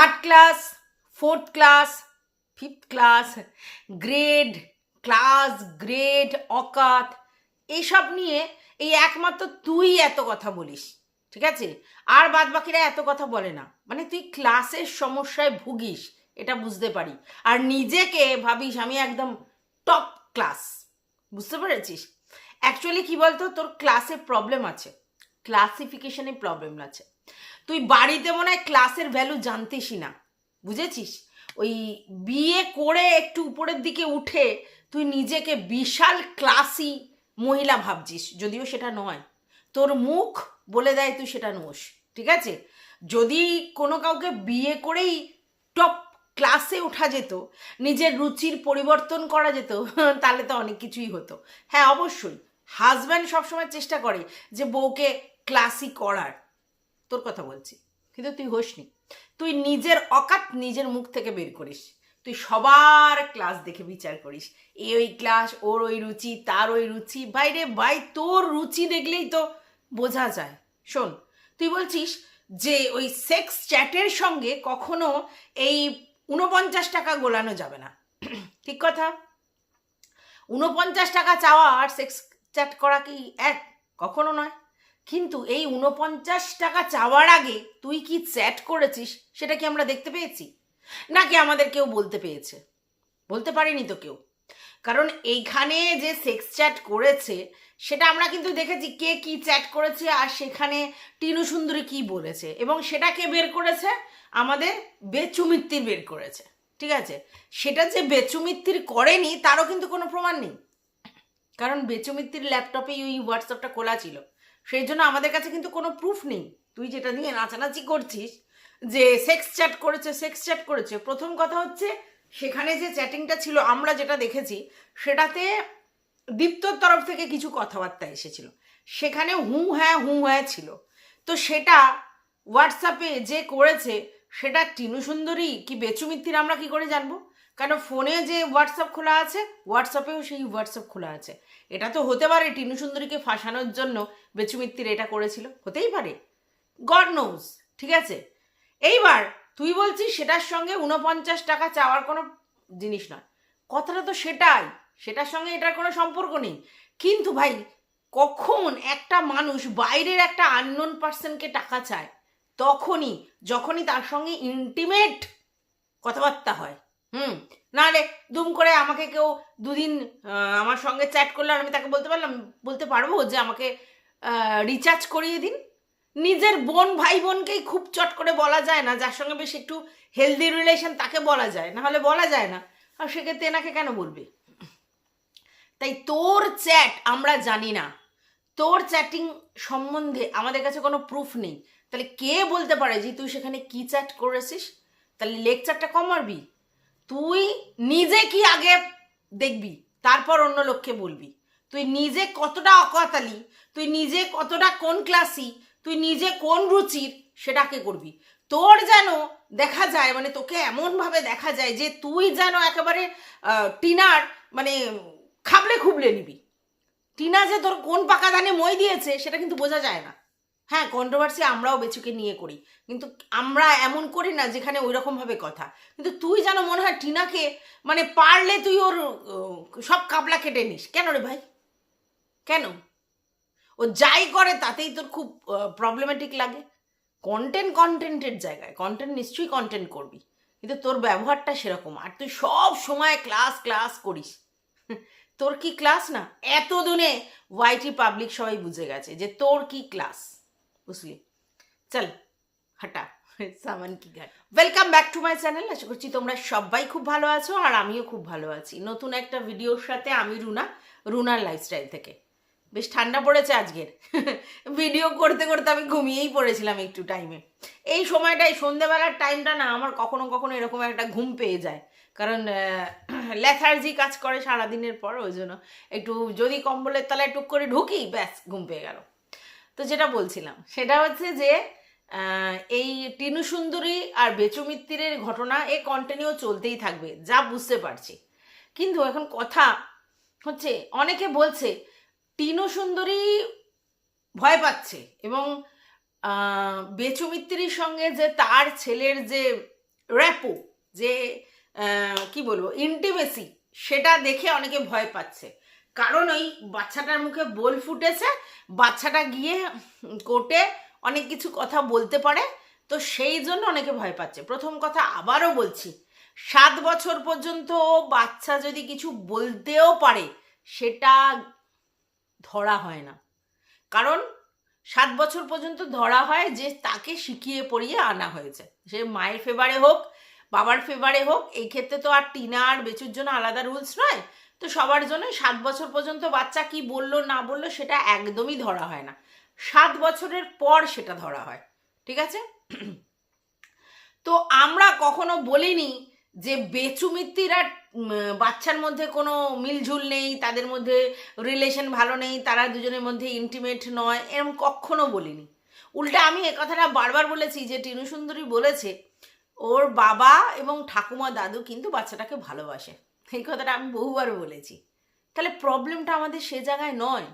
Third class fourth class fifth class grade class grade অকাত এইসব নিয়ে এই একমাত্র তুই এত কথা বলিস, ঠিক আছে? আর বাদ বাকিরা এত কথা বলে না। মানে তুই ক্লাসের সমস্যায় ভুগিস, এটা বুঝতে পারি। আর নিজেকে ভাবিস, আমি একদম টপ ক্লাস বুঝতে পেরেছিস? অ্যাকচুয়ালি কি বলতো, তোর ক্লাসে প্রবলেম আছে। ক্লাসিফিকেশনে প্রবলেম আছে। তুই বাড়িতে মনে হয় ক্লাসের ভ্যালু জানতিসই না, বুঝেছিস? ওই বিয়ে করে একটু উপরের দিকে উঠে তুই নিজেকে বিশাল ক্লাসি মহিলা ভাবছিস, যদিও সেটা নয়। তোর মুখ বলে দেয় তুই সেটা নোস, ঠিক আছে? যদি কোনো কাউকে বিয়ে করেই টপ ক্লাসে ওঠা যেত, নিজের রুচির পরিবর্তন করা যেত, তাহলে তো অনেক কিছুই হতো। হ্যাঁ অবশ্যই। হাজব্যান্ড সবসময় চেষ্টা করে যে বউকে ক্লাসি করার। তোর কথা বলছি, কিন্তু তুই হোসনি। তুই নিজের অকাত নিজের মুখ থেকে বের করিস। তুই সবার ক্লাস দেখে বিচার করিস। এ ওই ক্লাস, ওর ওই রুচি, তার ওই রুচি, বাইরে ভাই, তোর রুচি দেখলেই তো বোঝা যায়। শোন, তুই বলছিস যে ওই সেক্স চ্যাটের সঙ্গে কখনো এই উনপঞ্চাশ টাকা গোলানো যাবে না। ঠিক কথা? উনপঞ্চাশ টাকা চাওয়া আর সেক্স চ্যাট করা কি এক? কখনো নয়। কিন্তু এই উনপঞ্চাশ টাকা চাওয়ার আগে তুই কি চ্যাট করেছিস সেটা কি আমরা দেখতে পেয়েছি? নাকি আমাদের কেউ বলতে পেয়েছে? বলতে পারিনি তো কেউ। কারণ এইখানে যে সেক্স চ্যাট করেছে, সেটা আমরা কিন্তু দেখেছি কে কি চ্যাট করেছে আর সেখানে টিনু সুন্দরী কি বলেছে এবং সেটা কে বের করেছে? আমাদের বেচুমিত্তির বের করেছে। ঠিক আছে? সেটা যে বেচুমিত্তির করেনি, তারও কিন্তু কোনো প্রমাণ নেই। কারণ বেচুমিত্তির ল্যাপটপে ওই হোয়াটসঅ্যাপটা খোলা ছিল। সেই জন্য আমাদের কাছে কিন্তু কোনো প্রুফ নেই। তুই যেটা নিয়ে নাচানাচি করছিস, যে সেক্স চ্যাট করেছে সেক্স চ্যাট করেছে, প্রথম কথা হচ্ছে সেখানে যে চ্যাটিংটা ছিল, আমরা যেটা দেখেছি, সেটাতে দীপ্তর তরফ থেকে কিছু কথাবার্তা এসেছিল। সেখানে হু হ্যাঁ হু হ্যাঁ ছিল। তো সেটা হোয়াটসঅ্যাপে যে করেছে, সেটা টিনু সুন্দরী কি বেচুমিত্তির আমরা কি করে জানব? কারণ ফোনে যে হোয়াটসঅ্যাপ খোলা আছে হোয়াটসঅ্যাপেও সেই হোয়াটসঅ্যাপ খোলা আছে। এটা তো হতে পারে টিনু সুন্দরীকে ফাঁসানোর জন্য বেচুমিত্তির এটা করেছিল, হতেই পারে। গড নোজ ঠিক আছে? এইবার তুই বলছিস সেটার সঙ্গে উনপঞ্চাশ টাকা চাওয়ার কোনো জিনিস নয়। কথাটা তো সেটাই, সেটার সঙ্গে এটার কোনো সম্পর্ক নেই। কিন্তু ভাই, কখন একটা মানুষ বাইরের একটা আননোন পার্সনকে টাকা চায়, তখনই, যখনই তার সঙ্গে ইন্টিমেট কথাবার্তা হয়। হুম। নাহলে দুম করে আমাকে কেউ দুদিন আমার সঙ্গে চ্যাট করলে আমি তাকে বলতে পারলাম, বলতে পারব যে আমাকে রিচার্জ করিয়ে দিন। নিজের বোন, ভাই বোনকেই খুব চট করে বলা যায় না, যার সঙ্গে বেশ একটু হেলদি রিলেশন তাকে বলা যায়। না হলে বলা যায় না। আর সেক্ষেত্রে এনাকে কেন বলবে? তাই তোর চ্যাট আমরা জানি না। তোর চ্যাটিং সম্বন্ধে আমাদের কাছে কোনো প্রুফ নেই। তাহলে কে বলতে পারে যে তুই সেখানে কি চ্যাট করেছিস? তাহলে লেকচারটা কম মারবি তুই নিজে কি আগে দেখবি? তারপর অন্য লোককে বলবি। তুই নিজে কতটা অকাতালি তুই নিজে কতটা কোন ক্লাসি তুই নিজে কোন রুচির? সেটাকে করবি। তোর যেন দেখা যায় মানে তোকে এমনভাবে দেখা যায় যে তুই যেন একেবারে টিনার মানে খাবলে খুবলে নিবি। টিনা যে তোর কোন পাকা ধানে মই দিয়েছে, সেটা কিন্তু বোঝা যায় না। হ্যাঁ কন্ট্রোভার্সি আমরাও বেচুকে নিয়ে করি। কিন্তু আমরা এমন করি না যেখানে ওই রকমভাবে কথা। কিন্তু তুই যেন মনে হয় টিনাকে মানে পারলে তুই ওর সব কাপলা কেটে নিস। কেন রে ভাই? কেন? ও যাই করে তাতেই তোর খুব প্রবলেমেটিক লাগে। কন্টেন্ট কন্টেন্টের জায়গায়। কন্টেন্ট নিশ্চয়ই কন্টেন্ট করবি। কিন্তু তোর ব্যবহারটা সেরকম। আর তুই সব সময় ক্লাস ক্লাস করিস। তোর কি ক্লাস না? এত দিনে ওয়াইটি পাবলিক সবাই বুঝে গেছে যে তোর কি ক্লাস বুঝলি চল হাঁটা সামান কি ঘাট welcome back to my channel আশা করছি তোমরা সবাই খুব ভালো আছো আর আমিও খুব ভালো আছি নতুন একটা ভিডিওর সাথে আমি রুনা রুনার লাইফস্টাইল থেকে বেশ ঠান্ডা পড়েছে আজকের ভিডিও করতে করতে আমি ঘুমিয়েই পড়েছিলাম একটু টাইমে এই সময়টাই সন্ধেবেলার টাইমটা না আমার কখনো কখনো এরকম একটা ঘুম পেয়ে যায়। কারণ লেথার্জি কাজ করে সারাদিনের পর ওই জন্য একটু যদি কম্বলের তলায় টুক করে ঢুকি ব্যাস ঘুম পেয়ে গেল। তো যেটা বলছিলাম সেটা হচ্ছে যে এই টিনু সুন্দরী আর বেচু মিত্তিরের ঘটনা এ কন্টিনিউ চলতেই থাকবে যা বুঝতে পারছি। কিন্তু এখন কথা হচ্ছে অনেকে বলছে টিনু সুন্দরী ভয় পাচ্ছে এবং আহ, বেচু মিত্তিরির সঙ্গে যে তার ছেলের যে র্যাপো যে কি বলব ইন্টিমেসি সেটা দেখে অনেকে ভয় পাচ্ছে। কারণ ওই বাচ্চাটার মুখে বোল ফুটেছে, বাচ্চাটা গিয়ে কোর্টে অনেক কিছু কথা বলতে পারে, তো সেই জন্য অনেকে ভয় পাচ্ছে। প্রথম কথা আবারও বলছি, সাত বছর পর্যন্ত বাচ্চা যদি কিছু বলতেও পারে, সেটা ধরা হয় না। কারণ সাত বছর পর্যন্ত ধরা হয় যে তাকে শিখিয়ে পড়িয়ে আনা হয়েছে। সে মায়ের ফেভারে হোক, বাবার ফেভারে হোক, এই ক্ষেত্রে তো আর টিনা আর বেচুর জন্য আলাদা রুলস নয় তো সবার জন্য সাত বছর পর্যন্ত বাচ্চা কি বলল না বলল সেটা একদমই ধরা হয় না। সাত বছরের পর সেটা ধরা হয় ঠিক আছে? তো আমরা কখনো বলিনি যে বেচু মিত্তির আর উম, বাচ্চার মধ্যে কোনো মিলঝুল নেই তাদের মধ্যে রিলেশন ভালো নেই তারা দুজনের মধ্যে ইন্টিমেট নয় এরকম কখনো বলিনি। উল্টা আমি এ কথাটা বারবার বলেছি যে টিনু সুন্দরী বলেছে ওর বাবা এবং ঠাকুমা দাদু কিন্তু বাচ্চাটাকে ভালোবাসে। এই কথাটা আমি বহুবার বলেছি। তাহলে প্রবলেমটা আমাদের সে জায়গায় নয়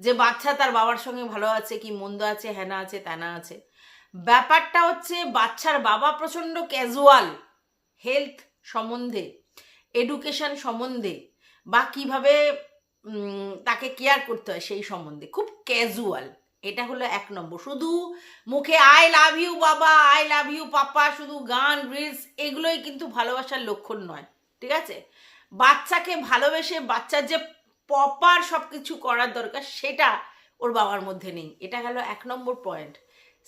যে বাচ্চা তার বাবার সঙ্গে ভালো আছে কি মন্দ আছে হেনা আছে তেনা আছে। ব্যাপারটা হচ্ছে বাচ্চার বাবা প্রচণ্ড ক্যাজুয়াল হেলথ সম্বন্ধে এডুকেশন সম্বন্ধে বা কীভাবে তাকে কেয়ার করতে হয় সেই সম্বন্ধে। খুব ক্যাজুয়াল এটা হলো এক নম্বর। শুধু মুখে আই লাভ ইউ বাবা আই লাভ ইউ পাপা, শুধু গান রিলস এগুলোই কিন্তু ভালোবাসার লক্ষণ নয়, ঠিক আছে? বাচ্চাকে ভালোবেসে বাচ্চার যে প্রপার সব কিছু করার দরকার, সেটা ওর বাবার মধ্যে নেই। এটা গেল এক নম্বর পয়েন্ট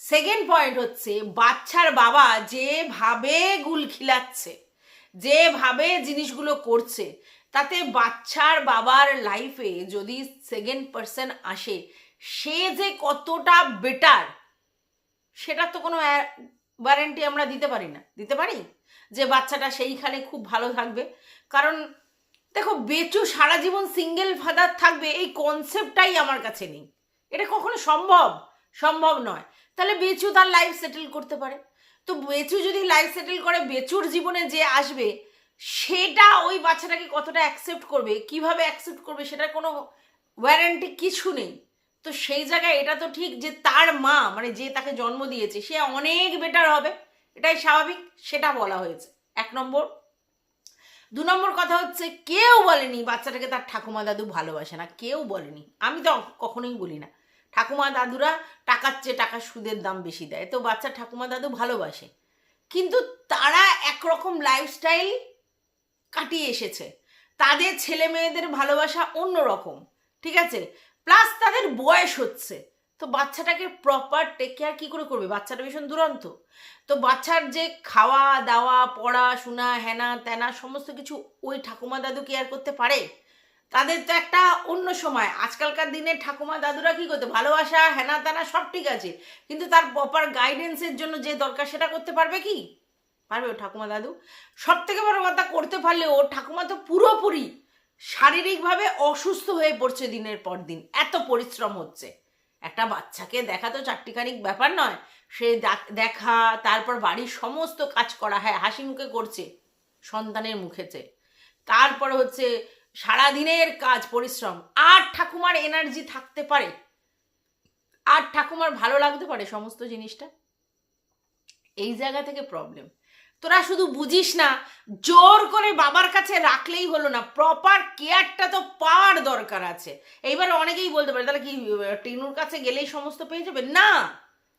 সেকেন্ড পয়েন্ট হচ্ছে, বাচ্চার বাবা যেভাবে গুল খিলাচ্ছে, যেভাবে জিনিসগুলো করছে, তাতে বাচ্চার বাবার লাইফে যদি সেকেন্ড পার্সন আসে, সে যে কতটা বেটার সেটা তো কোনো ওয়ারেন্টি আমরা দিতে পারি না। দিতে পারি? যে বাচ্চাটা সেইখানে খুব ভালো থাকবে কারণ, দেখো, বেচু সারা জীবন সিঙ্গেল ফাদার থাকবে, এই কনসেপ্টটাই আমার কাছে নেই। এটা কখনো সম্ভব? সম্ভব নয়। তাহলে বেচু তার লাইফ সেটেল করতে পারে। তো বেচু যদি লাইফ সেটেল করে, বেচুর জীবনে যে আসবে, সেটা ওই বাচ্চাটাকে কতটা অ্যাকসেপ্ট করবে, কীভাবে অ্যাকসেপ্ট করবে, সেটার কোনো ওয়ারেন্টি কিছু নেই। তো সেই জায়গায় এটা তো ঠিক যে তার মা মানে যে তাকে জন্ম দিয়েছে, সে অনেক বেটার হবে। এটাই স্বাভাবিক, সেটা বলা হয়েছে। এক নম্বর। দু নম্বর কথা হচ্ছে, কেউ বলেনি বাচ্চাটাকে তার ঠাকুমা দাদু ভালোবাসে না, কেউ বলেনি। আমি তো কখনোই বলি না। ঠাকুমা দাদুরা টাকার চেয়ে টাকার সুদের দাম বেশি দেয়, তো বাচ্চা ঠাকুমা দাদু ভালোবাসে। কিন্তু তারা একরকম লাইফস্টাইল কাটিয়ে এসেছে। তাদের ছেলে মেয়েদের ভালোবাসা অন্যরকম, ঠিক আছে? প্লাস তাদের বয়স হচ্ছে। তো বাচ্চাটাকে প্রপার টেক কেয়ার কী করে করবে? বাচ্চাটা ভীষণ দুরন্ত। তো বাচ্চার যে খাওয়া, দাওয়া পড়াশোনা হেনা, তেনা সমস্ত কিছু ওই ঠাকুমা দাদু কেয়ার করতে পারে? তাদের তো একটা অন্য সময়। আজকালকার দিনে ঠাকুমা দাদুরা কি করতে? ভালোবাসা, হেনা, তেনা সব ঠিক আছে। কিন্তু তার প্রপার গাইডেন্সের জন্য যে দরকার সেটা করতে পারবে কি? পারবে ও ঠাকুমা দাদু? সব থেকে বড় কথা, করতে পারলে ও ঠাকুমা তো পুরোপুরি শারীরিকভাবে অসুস্থ হয়ে পড়ছে দিনের পর দিন। এত পরিশ্রম হচ্ছে। একটা বাচ্চাকে দেখা তো চারটিখানিক ব্যাপার নয়, সে দেখ- তারপর বাড়ির সমস্ত কাজ করা হ্যাঁ হাসি মুখে করছে সন্তানের মুখেতে। তারপর হচ্ছে সারাদিনের কাজ, পরিশ্রম। আর ঠাকুমার এনার্জি থাকতে পারে? আর ঠাকুমার ভালো লাগতে পারে সমস্ত জিনিসটা? এই জায়গা থেকে প্রবলেম তোরা শুধু বুঝিস না, জোর করে বাবার কাছে রাখলেই হলো না প্রপার কেয়ারটা তো পাওয়ার দরকার আছে। এইবার অনেকেই বলতে পারে, তাহলে কি, টিনুর কাছে গেলেই সমস্ত পেয়ে যাবে? না,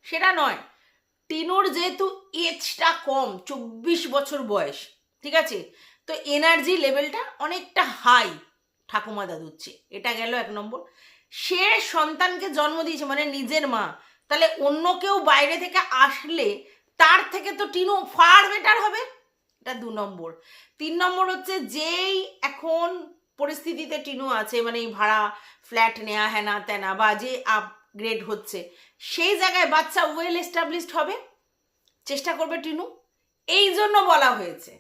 সেটা নয়। টিনুর যেহেতু এজটা কম, চব্বিশ বছর বয়স, ঠিক আছে? তো এনার্জি লেভেলটা অনেকটা হাই ঠাকুমা দাদুর চেয়ে। এটা গেল এক নম্বর। সে সন্তানকে জন্ম দিয়েছে মানে নিজের মা। তাহলে অন্য কেউ বাইরে থেকে আসলে তার থেকে তো টিনু ফার বেটার হবে। এটা দু নম্বর। তিন নম্বর হচ্ছে যেই এখন পরিস্থিতিতে টিনু আছে মানে এই ভাড়া ফ্ল্যাট নেওয়া হ্যানা ত্যানা বা যে আপগ্রেড হচ্ছে, সেই জায়গায় বাচ্চা ওয়েল এস্টাবলিশড হবে, চেষ্টা করবে টিনু। এই জন্য বলা হয়েছে।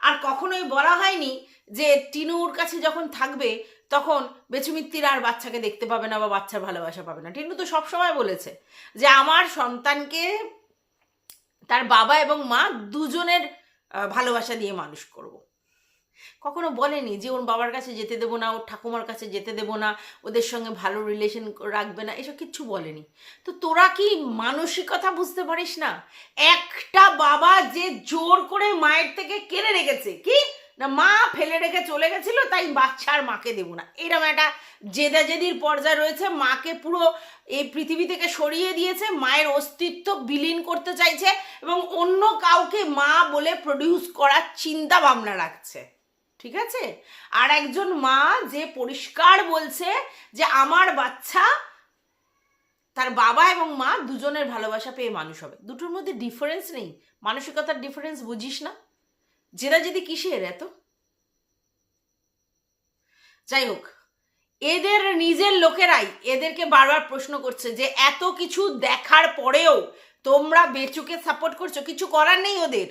আর কখনোই বলা হয়নি যে টিনুর কাছে যখন থাকবে, তখন বেচুমিত্তির আর বাচ্চাকে দেখতে পাবে না বা বাচ্চার ভালোবাসা পাবে না। টিনু তো সবসময় বলেছে যে আমার সন্তানকে তার বাবা এবং মা দুজনের ভালোবাসা দিয়ে মানুষ করব। কখনো বলেনি যে ওর বাবার কাছে যেতে দেবো না, ওর ঠাকুমার কাছে যেতে দেবো না, ওদের সঙ্গে ভালো রিলেশন রাখবে না, এসব কিচ্ছু বলেনি। তো তোরা কি মানসিকতা বুঝতে পারিস না? একটা বাবা যে জোর করে মায়ের থেকে কেড়ে রেখেছে, কি? না, মা ফেলে রেখে চলে গেছিল, তাই বাচ্চা আর মাকে দেবো না। এরকম একটা জেদাজেদির পর্যায়ে রয়েছে। মাকে পুরো এই পৃথিবী থেকে সরিয়ে দিয়েছে, মায়ের অস্তিত্ব বিলীন করতে চাইছে এবং অন্য কাউকে মা বলে প্রডিউস করার চিন্তা ভাবনা রাখছে। ঠিক আছে? আর একজন মা যে পরিষ্কার বলছে যে, আমার বাচ্চা, তার বাবা এবং মা দুজনের ভালোবাসা পেয়ে মানুষ হবে। দুটোর মধ্যে ডিফারেন্স নেই। মানসিকতার ডিফারেন্স বুঝিস না। জেদা যদি কিসের এত? যাই হোক, এদের নিজের লোকেরাই এদেরকে বারবার প্রশ্ন করছে যে এত কিছু দেখার পরেও তোমরা বেচুকে সাপোর্ট করছ, কিছু করার নেই ওদের।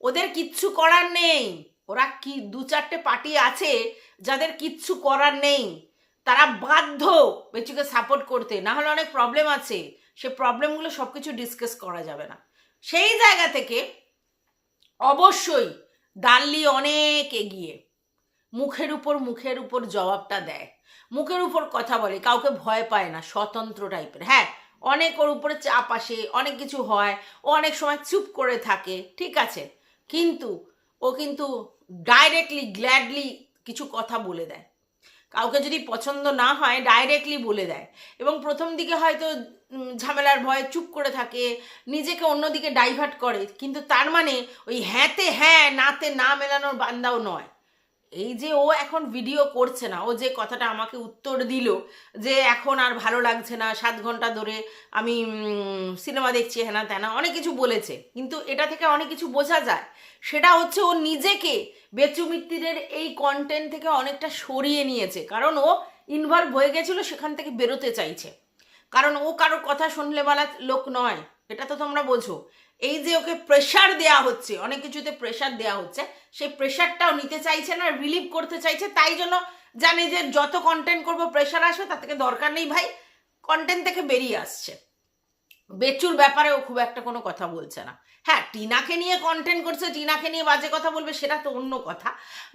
ওদের কিচ্ছু করার নেই। ওরা কি দু চারটে পার্টি আছে যাদের কিচ্ছু করার নেই। তারা বাধ্য বেচুকে সাপোর্ট করতে। না হলে অনেক প্রবলেম আছে। সে প্রবলেমগুলো সব কিছু ডিসকাস করা যাবে না। সেই জায়গা থেকে অবশ্যই ডাল্লি অনেক এগিয়ে। মুখের উপর মুখের উপর জবাবটা দেয়। মুখের উপর কথা বলে, কাউকে ভয় পায় না, স্বতন্ত্র টাইপের। হ্যাঁ অনেক ওর উপরে চাপ আসে, অনেক কিছু হয়, ও অনেক সময় চুপ করে থাকে, ঠিক আছে। কিন্তু ও কিন্তু ডাইরেক্টলি গ্ল্যাডলি কিছু কথা বলে দেয়। কাউকে যদি পছন্দ না হয় ডাইরেক্টলি বলে দেয়। এবং প্রথম দিকে হয়তো ঝামেলার ভয়ে চুপ করে থাকে, নিজেকে অন্যদিকে ডাইভার্ট করে। কিন্তু তার মানে ওই হ্যাঁতে হ্যাঁ নাতে না মেলানোর বান্দাও নয়। এই যে ও এখন ভিডিও করছে না, ও যে কথাটা আমাকে উত্তর দিল, যে এখন আর ভালো লাগছে না, সাত ঘণ্টা ধরে আমি সিনেমা দেখছি হ্যানা তেনা, অনেক কিছু বলেছে। কিন্তু এটা থেকে অনেক কিছু বোঝা যায়। সেটা হচ্ছে ও নিজেকে বেচুমিত্তিরের এই কন্টেন্ট থেকে অনেকটা সরিয়ে নিয়েছে। কারণ ও ইনভলভ হয়ে গেছিল, সেখান থেকে বেরোতে চাইছে। কারণ ও কারোর কথা শুনলে বলা লোক নয়, এটা তো তোমরা বোঝো। এই যে ওকে প্রেশার দেয়া হচ্ছে, অনেক কিছুতে প্রেশার দেয়া হচ্ছে, সেই প্রেশারটাও নিতে চাইছে না রিলিভ করতে চাইছে, তাই জন্য জানে যে যত কন্টেন্ট করব প্রেশার আসবে, তার থেকে দরকার নেই ভাই কন্টেন্ট থেকে বেরিয়ে আসছে। বেচুর ব্যাপারে ও খুব একটা কোনো কথা বলছে না। হ্যাঁ টিনাকে নিয়ে কন্টেন্ট করছে, টিনাকে নিয়ে বাজে কথা বলবে, সেটা তো অন্য কথা,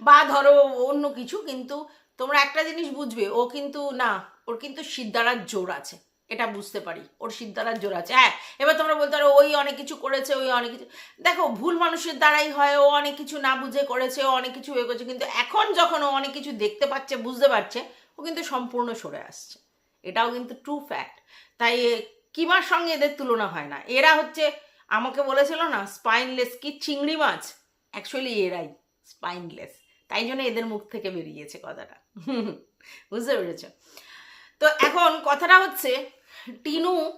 বা ধরো অন্য কিছু, কিন্তু তোমরা একটা জিনিস বুঝবে, ও কিন্তু না, ওর কিন্তু সিদ্ধারার জোর আছে। এটা বুঝতে পারি। ওর সিদ্ধারার জোর আছে। হ্যাঁ এবার তোমরা বলতে পারো, ওই অনেক কিছু করেছে, ওই অনেক কিছু দেখো, ভুল মানুষের দ্বারাই হয়, ও অনেক কিছু না বুঝে করেছে, ও অনেক কিছু এ করেছে, কিন্তু এখন যখন ও অনেক কিছু দেখতে পাচ্ছে, বুঝতে পারছে, ও কিন্তু সম্পূর্ণ সরে আসছে। এটাও কিন্তু ট্রু ফ্যাক্ট তাই কিমার সঙ্গে এদের তুলনা হয় না। এরা হচ্ছে, আমাকে বলেছিল না স্পাইনলেস কি চিংড়ি মাছ? অ্যাকচুয়ালি এরাই স্পাইনলেস তাই জন্য এদের মুখ থেকে বেরিয়েছে কথাটা। বুঝতে পেরেছ? তো এখন কথাটা হচ্ছে টিনু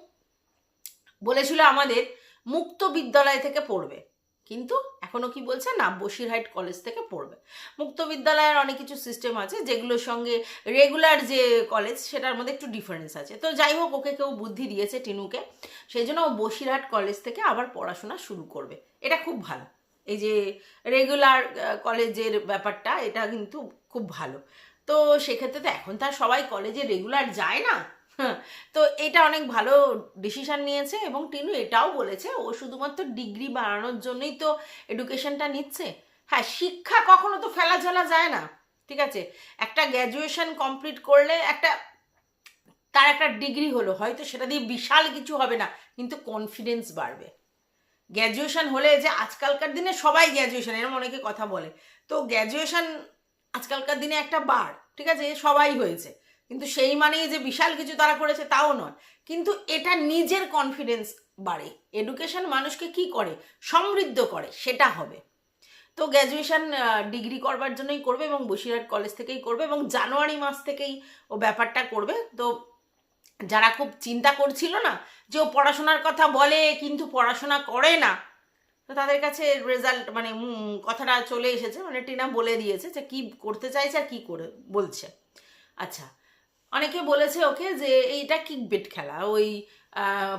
বলেছিল আমাদের মুক্ত বিদ্যালয় থেকে পড়বে। কিন্তু এখনও কি বলছে? না, বসিরহাট কলেজ থেকে পড়বে। মুক্ত বিদ্যালয়ের অনেক কিছু সিস্টেম আছে, যেগুলোর সঙ্গে রেগুলার যে কলেজ সেটার মধ্যে একটু ডিফারেন্স আছে। তো যাই হোক, ওকে কেউ বুদ্ধি দিয়েছে টিনুকে। সেই জন্য ও বসিরহাট কলেজ থেকে আবার পড়াশোনা শুরু করবে। এটা খুব ভালো। এই যে রেগুলার কলেজের ব্যাপারটা, এটা কিন্তু খুব ভালো। তো সেক্ষেত্রে তো এখন তার সবাই কলেজে রেগুলার যায় না। তো এটা অনেক ভালো ডিসিশন নিয়েছে এবং টিনু এটাও বলেছে, ও শুধুমাত্র ডিগ্রি বাড়ানোর জন্যই তো এডুকেশনটা নিচ্ছে। হ্যাঁ শিক্ষা কখনো তো ফেলা ঝালা যায় না, ঠিক আছে? একটা গ্র্যাজুয়েশন কমপ্লিট করলে একটা, তার একটা ডিগ্রি হলো, হয়তো সেটা দিয়ে বিশাল কিছু হবে না, কিন্তু কনফিডেন্স বাড়বে। গ্র্যাজুয়েশন হলে যে আজকালকার দিনে সবাই গ্র্যাজুয়েশন এরকম অনেকে কথা বলে। তো গ্র্যাজুয়েশন আজকালকার দিনে একটা বার, ঠিক আছে? সবাই হয়েছে। কিন্তু সেই মানেই যে বিশাল কিছু তারা করেছে তাও নয়। কিন্তু এটা নিজের কনফিডেন্স বাড়ে। এডুকেশন মানুষকে কি করে? সমৃদ্ধ করে, সেটা হবে। তো গ্র্যাজুয়েশন ডিগ্রি করবার জন্যই করবে এবং বসিরহাট কলেজ থেকেই করবে এবং জানুয়ারি মাস থেকেই ও ব্যাপারটা করবে। তো যারা খুব চিন্তা করছিল না যে ও পড়াশোনার কথা বলে কিন্তু পড়াশোনা করে না, তো তাদের কাছে রেজাল্ট মানে কথাটা চলে এসেছে। মানে টিনা বলে দিয়েছে যে কি করতে চাইছে আর কী করে বলছে। আচ্ছা অনেকে বলেছে ওকে যে এইটা কিক বেট খেলা, ওই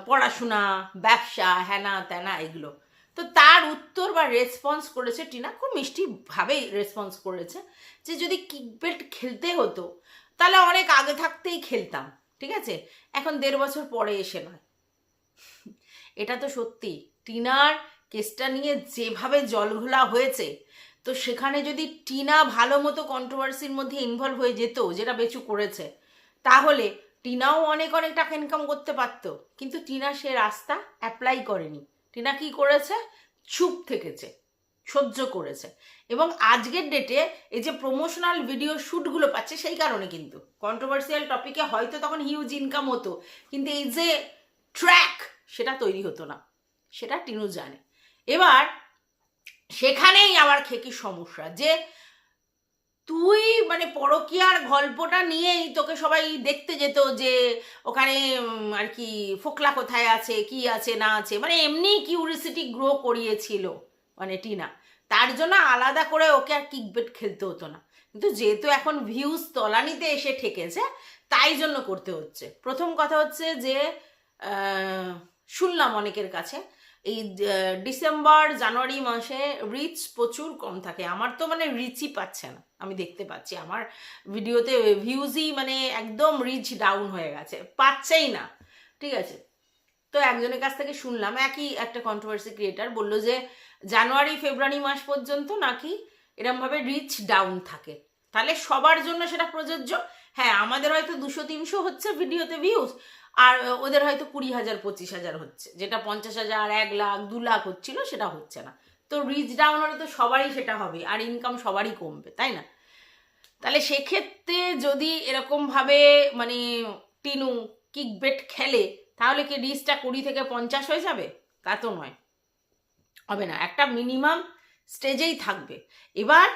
পড়াশোনা, ব্যবসা হ্যানা ত্যানা এগুলো। তো তার উত্তর বা রেসপন্স করেছে টিনা, খুব মিষ্টিভাবেই রেসপন্স করেছে যে যদি কিক বেট খেলতে হতো, তাহলে অনেক আগে থাকতেই খেলতাম, ঠিক আছে? এখন দেড় বছর পরে এসে নয়। এটা তো সত্যি। টিনার কেসটা নিয়ে যেভাবে জলঘোলা হয়েছে, তো সেখানে যদি টিনা ভালো মতো কন্ট্রোভার্সির মধ্যে ইনভলভ হয়ে যেত, যেটা বেচু করেছে তাহলে টিনাও অনেক অনেক টাকা ইনকাম করতে পারতো, কিন্তু টিনা সে রাস্তা অ্যাপ্লাই করেনি। টিনা কি করেছে? চুপ থেকেছে, সহ্য করেছে। এবং আজকের ডেটে এই যে প্রমোশনাল ভিডিও শ্যুটগুলো পাচ্ছে সেই কারণে কিন্তু। কন্ট্রোভার্সিয়াল টপিকে হয়তো তখন হিউজ ইনকাম হতো, কিন্তু এই যে ট্র্যাক সেটা তৈরি হতো না। সেটা টিনু জানে। এবার, সেখানেই আবার খেকি সমস্যা যে তুই মানে পরকিয়ার গল্পটা নিয়েই তোকে সবাই দেখতে যেত যে ওখানে আর কি ফোকলা কোথায় আছে, কি আছে, না আছে। মানে এমনি কিউরিসিটি গ্রো করিয়েছিল মানে টিনা। তার জন্য আলাদা করে ওকে আর কিকবেট খেলতে হতো না। কিন্তু যেহেতু এখন ভিউজ তলানিতে এসে ঠেকেছে, তাই জন্য করতে হচ্ছে। প্রথম কথা হচ্ছে যে শুনলাম অনেকের কাছে এই ডিসেম্বর, জানুয়ারি মাসে রিচ প্রচুর কম থাকে। আমার তো মানে রিচই পাচ্ছে না। আমি দেখতে পাচ্ছি। আমার ভিডিওতে ভিউজই মানে একদম রিচ ডাউন হয়ে গেছে। পাচ্ছেই না। ঠিক আছে? তো একজনের কাছ থেকে শুনলাম, একই একটা কন্ট্রোভার্সি ক্রিয়েটার বলল যে, জানুয়ারি, ফেব্রুয়ারি মাস পর্যন্ত নাকি এরমভাবে রিচ ডাউন থাকে। তাহলে সবার জন্য সেটা প্রযোজ্য? হ্যাঁ আমাদের হয়তো দুশো, তিনশো হচ্ছে ভিডিওতে ভিউজ আর ওদের হয়তো কুড়ি হাজার, পঁচিশ হাজার হচ্ছে। যেটা পঞ্চাশ হাজার, এক লাখ, দু লাখ হচ্ছিল, সেটা হচ্ছে না। তো রিচ ডাউন হলে তো সবারই সেটা হবে, আর ইনকাম সবারই কমবে, তাই না? তাহলে সেক্ষেত্রে যদি এরকমভাবে মানে টিনু কিক বেট খেলে, তাহলে কি রিচটা কুড়ি থেকে পঞ্চাশ হয়ে যাবে? তা তো নয়। হবে না, একটা মিনিমাম স্টেজেই থাকবে। এবার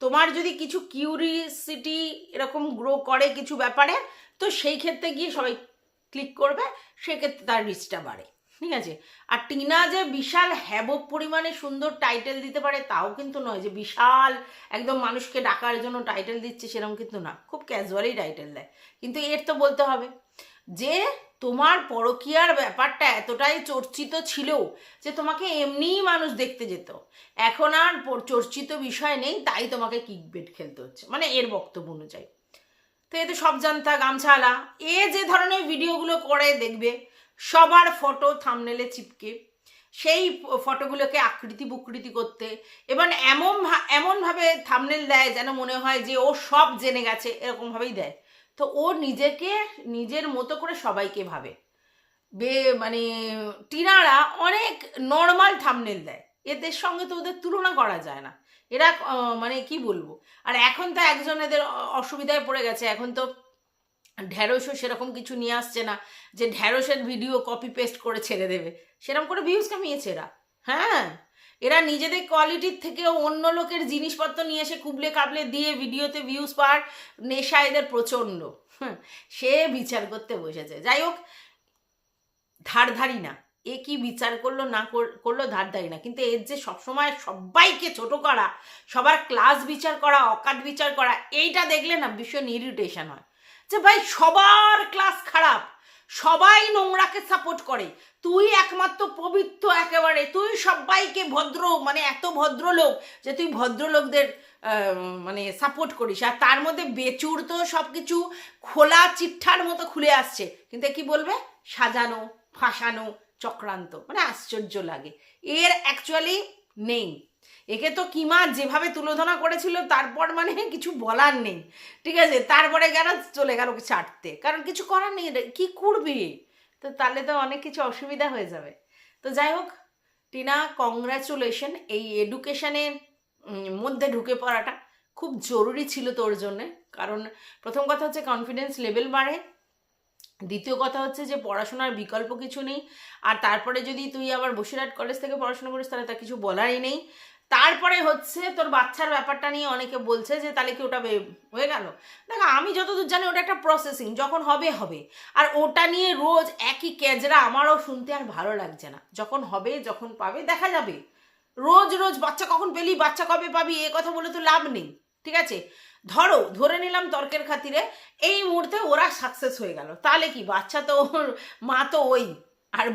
তোমার যদি কিছু কিউরিসিটি এরকম গ্রো করে কিছু ব্যাপারে, তো সেই ক্ষেত্রে গিয়ে সবাই ক্লিক করবে, সেক্ষেত্রে তার রিচটা বাড়ে, ঠিক আছে? আর টিনা যে বিশাল হ্যাবক পরিমাণে সুন্দর টাইটেল দিতে পারে, তাও কিন্তু নয় যে বিশাল একদম মানুষকে ডাকার জন্য টাইটেল দিচ্ছে, সেরকম কিন্তু না, খুব ক্যাজুয়ালি টাইটেল দেয়। কিন্তু এর তো বলতে হবে, যে তোমার পরকীয়ার ব্যাপারটা এতটাই চর্চিত ছিল যে তোমাকে এমনিই মানুষ দেখতে যেত। এখন আর চর্চিত বিষয় নেই, তাই তোমাকে কিকবেট খেলতে হচ্ছে মানে এর বক্তব্য অনুযায়ী। তো এতে সব জানতা গামছালা এ যে ধরনের ভিডিওগুলো করে দেখবে, সবার ফটো থামনেলে চিপকে। সেই ফটোগুলোকে আকৃতি বুকৃতি করতে। এবার এমন এমনভাবে থামনেল দেয় যেন মনে হয় যে ও সব জেনে গেছে এরকমভাবেই দেয়। তো ও নিজেকে, নিজের মতো করে সবাইকে ভাবে। বে মানে টিনারা অনেক নর্মাল থামনেল দেয়। এদের সঙ্গে তো ওদের তুলনা করা যায় না। এরা মানে কি বলব? আর এখন তো একজন এদের অসুবিধায় পড়ে গেছে। এখন তো ঢ্যাঁড়সও সেরকম কিছু নিয়ে আসছে না যে ঢ্যাঁড়সের ভিডিও কপি পেস্ট করে ছেড়ে দেবে। সেরকম করে ভিউজ কামিয়েছে এরা। হ্যাঁ এরা নিজেদের কোয়ালিটির থেকেও অন্য লোকের জিনিসপত্র নিয়ে এসে কুবলে কাবলে দিয়ে ভিডিওতে ভিউজ পাওয়ার নেশা এদের প্রচণ্ড। সে বিচার করতে বসেছে। যাই হোক, ধারধারি না। এ কি বিচার করল, না কর- করল ধারধারি না। কিন্তু এর যে সবসময় সবাইকে ছোট করা, সবার ক্লাস বিচার করা অকাট বিচার করা, এইটা দেখলে না ভীষণ ইরিটেশন হয়। যে ভাই, সবার ক্লাস খারাপ, সবাই নোংরাকে সাপোর্ট করে। তুই একমাত্র পবিত্র একেবারে, তুই সবাইকে ভদ্র মানে এত ভদ্রলোক যে তুই ভদ্রলোকদের মানে সাপোর্ট করিস। আর তার মধ্যে বেচুর তো সব কিছু খোলা চিঠ্ঠার মতো খুলে আসছে। কিন্তু কি বলবে? সাজানো, ফাঁসানো চক্রান্ত মানে আশ্চর্য লাগে। এর অ্যাকচুয়ালি নেই। একে তো কিমা যেভাবে তুলোধনা করেছিল, তারপর মানে কিছু বলার নেই। ঠিক আছে? তারপরে গেল চলে গেল ওকে ছাড়তে? কারণ কিছু করার নেই কি করবি? তো তাহলে তো অনেক কিছু অসুবিধা হয়ে যাবে। তো যাই হোক, টিনা কংগ্রাচুলেশন এই এডুকেশনের মধ্যে ঢুকে পড়াটা খুব জরুরি ছিল তোর জন্যে। কারণ প্রথম কথা হচ্ছে কনফিডেন্স লেভেল বাড়ে দ্বিতীয় কথা হচ্ছে যে পড়াশোনার বিকল্প কিছু নেই। আর তারপরে যদি তুই আবার বসিরহাট কলেজ থেকে পড়াশোনা করিস, তাহলে তার কিছু বলারই নেই। তারপরে হচ্ছে তোর বাচ্চার ব্যাপারটা নিয়ে অনেকে বলছে যে তাহলে কি ওটা হয়ে গেল? দেখো, আমি যতদূর জানি ওটা একটা প্রসেসিং যখন হবে হবে। আর ওটা নিয়ে রোজ একই ক্যাজরা আমারও শুনতে আর ভালো লাগছে না। যখন হবে, যখন পাবে, দেখা যাবে। রোজ রোজ বাচ্চা কখন পেলি, বাচ্চা কবে পাবি, এ কথা বলে তো লাভ নেই, ঠিক আছে? ধরো, ধরে নিলাম তর্কের খাতিরে এই মুহূর্তে ওরা সাকসেস হয়ে গেল। তাহলে কি, বাচ্চা তো ওর, মা তো ওই। আর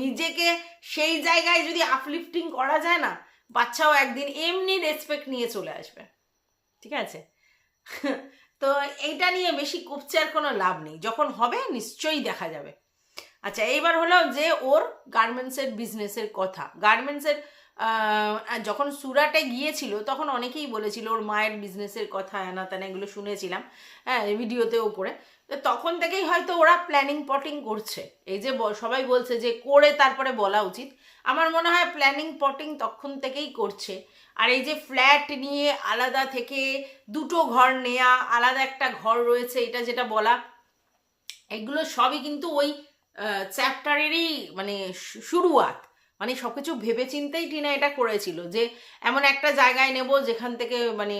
নিজেকে সেই জায়গায় যদি আপলিফটিং করা যায় না, বাচ্চাও একদিন এমনি রেসপেক্ট নিয়ে চলে আসবে। ঠিক আছে? তো এইটা নিয়ে বেশি কুপচে আর কোনো লাভ নেই। যখন হবে, নিশ্চয়ই দেখা যাবে। আচ্ছা এইবার হলো যে ওর গার্মেন্টসের বিজনেসের কথা। গার্মেন্টসের যখন সুরাটে গিয়েছিল, তখন অনেকেই বলেছিল, ওর মায়ের বিজনেসের কথা এনা তেনা এগুলো শুনেছিলাম। হ্যাঁ ভিডিওতেও করে তো তখন থেকেই হয়তো ওরা প্ল্যানিং পটিং করছে। এই যে সবাই বলছে যে, করে তারপরে বলা উচিত। আমার মনে হয় প্ল্যানিং পটিং তখন থেকেই করছে। আর এই যে ফ্ল্যাট নিয়ে আলাদা থেকে দুটো ঘর নেয়া, আলাদা একটা ঘর রয়েছে, এটা যেটা বলা, এগুলো সবই কিন্তু ওই চ্যাপ্টারেরই মানে শুরুয়াত। মানে সব কিছু ভেবে চিন্তেই টিনা এটা করেছিল যে এমন একটা জায়গায় নেব যেখান থেকে মানে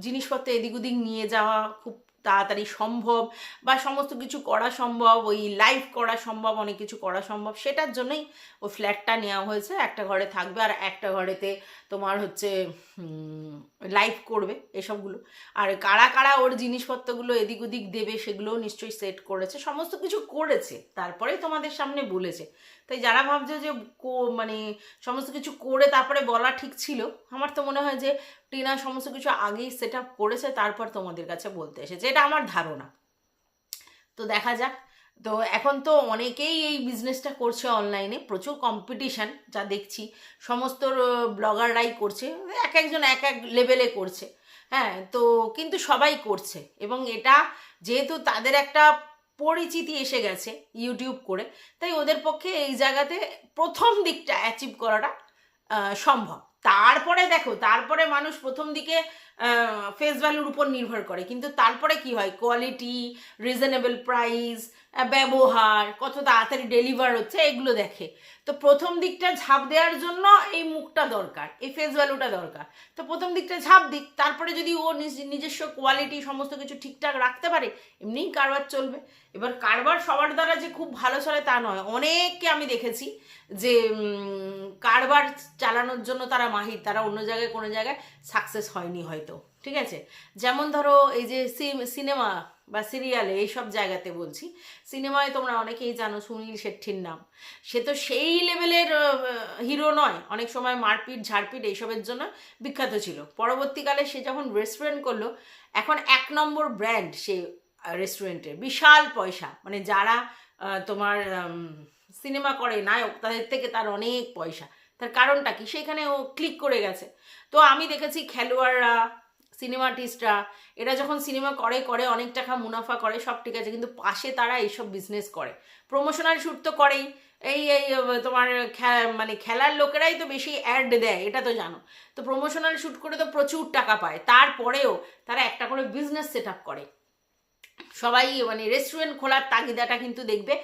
জিনিসপত্র এদিক ওদিক নিয়ে যাওয়া খুব তাড়াতাড়ি সম্ভব বা সমস্ত কিছু করা সম্ভব, ওই লাইভ করা সম্ভব, অনেক কিছু করা সম্ভব, সেটার জন্যই ও ফ্ল্যাটটা নেওয়া হয়েছে। একটা ঘরে থাকবে আর একটা ঘরেতে তোমার হচ্ছে লাইভ করবে এসবগুলো। আর কারা কারা ওর জিনিসপত্রগুলো এদিক ওদিক দেবে সেগুলোও নিশ্চয়ই সেট করেছে, সমস্ত কিছু করেছে তারপরে তোমাদের সামনে বলেছে। তাই যারা ভাবছে যে মানে সমস্ত কিছু করে তারপরে বলা ঠিক ছিল, আমার তো মনে হয় যে টিনা সমস্ত কিছু আগেই সেট করেছে, তারপর তোমাদের কাছে বলতে এসেছে। এটা আমার ধারণা। তো দেখা যাক তো এখন তো অনেকেই এই বিজনেসটা করছে অনলাইনে প্রচুর কম্পিটিশান যা দেখছি। সমস্ত ব্লগাররাই করছে, এক একজন এক এক লেভেলে করছে। হ্যাঁ তো কিন্তু সবাই করছে এবং এটা যেহেতু তাদের একটা পরিচিতি এসে গেছে ইউটিউব করে, তাই ওদের পক্ষে এই জায়গাতে প্রথম দিকটা অ্যাচিভ করাটা সম্ভব। তারপরে দেখো, তারপরে মানুষ প্রথম দিকে ফেস ভ্যালুর উপর নির্ভর করে। কিন্তু তারপরে কি হয়? কোয়ালিটি রিজনেবল প্রাইস ব্যবহার, কত তাড়াতাড়ি ডেলিভার হচ্ছে, এগুলো দেখে। তো প্রথম দিকটা ঝাঁপ দেওয়ার জন্য এই মুখটা দরকার, এই ফেস ভ্যালুটা দরকার। তো প্রথম দিকটা ঝাঁপ দিক, তারপরে যদি ও নিজ- নিজস্ব কোয়ালিটি সমস্ত কিছু ঠিকঠাক রাখতে পারে, এমনিই কারবার চলবে। এবার কারবার সবার দ্বারা যে খুব ভালো চলে তা নয়। অনেককে আমি দেখেছি যে কারবার চালানোর জন্য তারা মাহির, তারা অন্য জায়গায় কোনো জায়গায় সাকসেস হয়নি হয়তো। ঠিক আছে? যেমন ধরো এই যে সিনেমা বা সিরিয়ালে এইসব জায়গাতে বলছি, সিনেমায় তোমরা অনেকেই জানো সুনীল শেট্টির নাম। সে তো সেই লেভেলের হিরো নয়। অনেক সময় মারপিট, ঝাড়পিট এইসবের জন্য বিখ্যাত ছিল। পরবর্তীকালে সে যখন রেস্টুরেন্ট করল, এখন এক নম্বর ব্র্যান্ড সে রেস্টুরেন্টের বিশাল পয়সা। মানে যারা তোমার সিনেমা করে, নায়ক, তাদের থেকে তার অনেক পয়সা। তার কারণটা কি? সেখানে ও ক্লিক করে গেছে। তো আমি দেখেছি খেলোয়াড়রা সিনেমাটিস্টরা এরা যখন সিনেমা করে করে অনেক টাকা মুনাফা করে, সব ঠিক আছে, কিন্তু পাশে তারা এইসব বিজনেস করে। প্রমোশনাল শ্যুট তো করেই। এই এই, তোমার মানে খেলার লোকেরাই তো বেশি অ্যাড দেয়, এটা তো জানো। তো প্রমোশনাল শ্যুট করে তো প্রচুর টাকা পায়। তারপরেও তারা একটা করে বিজনেস সেট করে। সবাই মানে রেস্টুরেন্ট খোলার তাগিদাটা কিন্তু দেখবে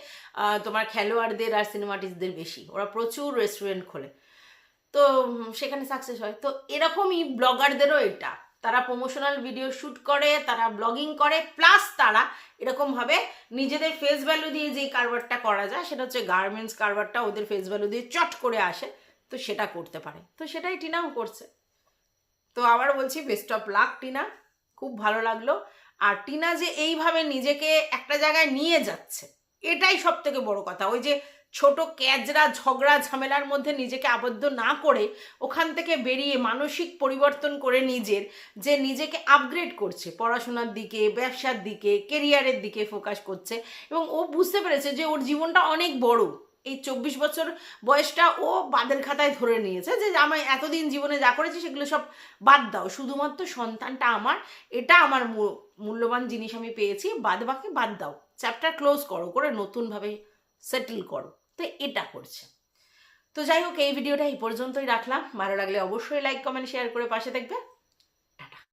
তোমার খেলোয়াড়দের আর সিনেমাটিস্টদের বেশি। ওরা প্রচুর রেস্টুরেন্ট খোলে। তো সেখানে সাকসেস হয়। তো এরকমই ব্লগারদেরও এটা। তারা প্রমোশনাল ভিডিও শ্যুট করে, তারা ব্লগিং করে প্লাস তারা এরকমভাবে নিজেদের ফেস ভ্যালু দিয়ে যেই কারবারটা করা যায়, সেটা হচ্ছে গার্মেন্টস কারবারটা ওদের ফেস ভ্যালু দিয়ে চট করে আসে, তো সেটা করতে পারে। তো সেটাই টিনাও করছে। তো আবার বলছি বেস্ট অফ লাক টিনা। খুব ভালো লাগল। আর টিনা যে এইভাবে নিজেকে একটা জায়গায় নিয়ে যাচ্ছে, এটাই সব থেকে বড় কথা। ওই যে ছোট ক্যাজরা ঝগড়া ঝামেলার মধ্যে নিজেকে আবদ্ধ না করে ওখান থেকে বেরিয়ে মানসিক পরিবর্তন করে নিজের, যে নিজেকে আপগ্রেড করছে। পড়াশোনার দিকে, ব্যবসার দিকে কেরিয়ারের দিকে ফোকাস করছে এবং ও বুঝতে পেরেছে যে ওর জীবনটা অনেক বড়। এই চব্বিশ বছর বয়সটা ও বাদের খাতায় ধরে নিয়েছে যে আমি এতদিন জীবনে যা করেছি সেগুলো সব বাদ দাও। শুধুমাত্র সন্তানটা আমার, এটা আমার মূল্যবান জিনিস আমি পেয়েছি বাদ বাকি বাদ দাও। চ্যাপ্টার ক্লোজ করো, করে নতুনভাবে সেটেল করো। তো এটা করছে। তো যাই হোক, এই ভিডিওটা এই পর্যন্তই রাখলাম। ভালো লাগলে অবশ্যই লাইক কমেন্ট শেয়ার করে পাশে দেখবে